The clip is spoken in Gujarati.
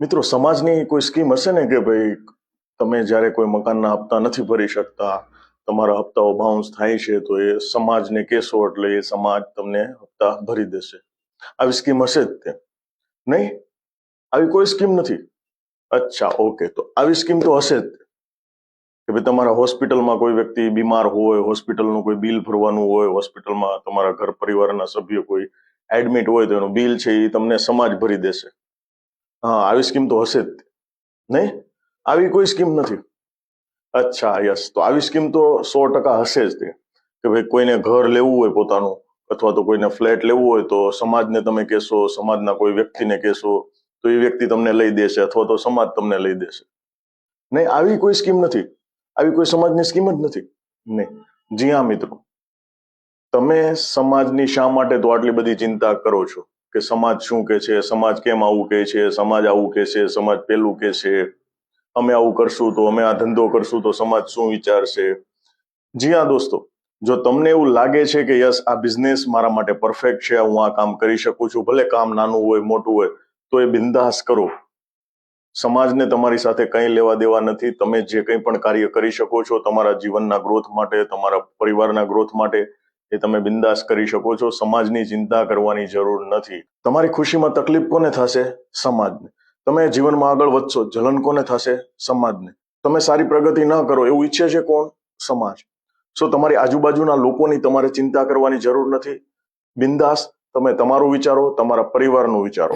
મિત્રો, સમાજની કોઈ સ્કીમ હશે ને કે ભાઈ તમે જ્યારે કોઈ મકાનના હપ્તા નથી ભરી શકતા, તમારા હપ્તાઓ બાઉન્સ થાય છે, તો એ સમાજને કહેશો એટલે એ સમાજ તમને હપ્તા ભરી દેશે. આવી સ્કીમ હશે જ તે. નહીં? આવી કોઈ સ્કીમ નથી? અચ્છા, ઓકે. તો આવી સ્કીમ તો હશે જ કે ભાઈ તમારા હોસ્પિટલમાં કોઈ વ્યક્તિ બીમાર હોય, હોસ્પિટલનું કોઈ બિલ ભરવાનું હોય, હોસ્પિટલમાં તમારા ઘર પરિવારના સભ્ય કોઈ એડમિટ હોય તો એનું બિલ છે એ તમને સમાજ ભરી દેશે. હા, આવી સ્કીમ તો હશે જ. નહીં? આવી કોઈ સ્કીમ નથી. અચ્છા, યસ. તો આવી સ્કીમ તો સો ટકા હશે જ તે. કે ભાઈ કોઈને ઘર લેવું હોય પોતાનું, અથવા તો કોઈને ફ્લેટ લેવું હોય તો સમાજને તમે કહેશો, સમાજના કોઈ વ્યક્તિને કહેશો, તો એ વ્યક્તિ તમને લઈ દેશે અથવા તો સમાજ તમને લઈ દેશે. નહીં, આવી કોઈ સ્કીમ નથી. આવી કોઈ સમાજની સ્કીમ જ નથી. નહીં. જી હા, મિત્રો. તમે સમાજની શા માટે તો આટલી બધી ચિંતા કરો છો? કે સમાજ શું કે છે, સમાજ કેમ આવું કે છે, સમાજ આવું કે છે, સમાજ પેલું કે છે, અમે આવું કરશું તો અમે આ ધંધો કરશું તો સમાજ શું વિચારશે? જી હા દોસ્તો, જો તમને એવું લાગે છે કે યસ, આ બિઝનેસ મારા માટે પરફેક્ટ છે, હું આ કામ કરી શકું છું, ભલે કામ નાનું હોય, મોટું હોય, તો એ બિંદાસ કરો. સમાજને તમારી સાથે કંઈ લેવા દેવા નથી, તમે જે કંઈ પણ કાર્ય કરી શકો છો, તમારા જીવનના ગ્રોથ માટે, તમારા પરિવારના ગ્રોથ માટે એ તમે બિંદાસ કરી શકો છો. સમાજની ચિંતા કરવાની જરૂર નથી. તમારી ખુશીમાં તકલીફ કોને થશે? સમાજને. તમે જીવનમાં આગળ વધશો. જલન કોને થશે? સમાજને. તમે સારી પ્રગતિ ન કરો એવું ઈચ્છે છે કોણ? સમાજ. સો તમારી આજુબાજુના લોકોની તમારે ચિંતા કરવાની જરૂર નથી. બિંદાસ, તમે તમારું વિચારો, તમારા પરિવારનું વિચારો.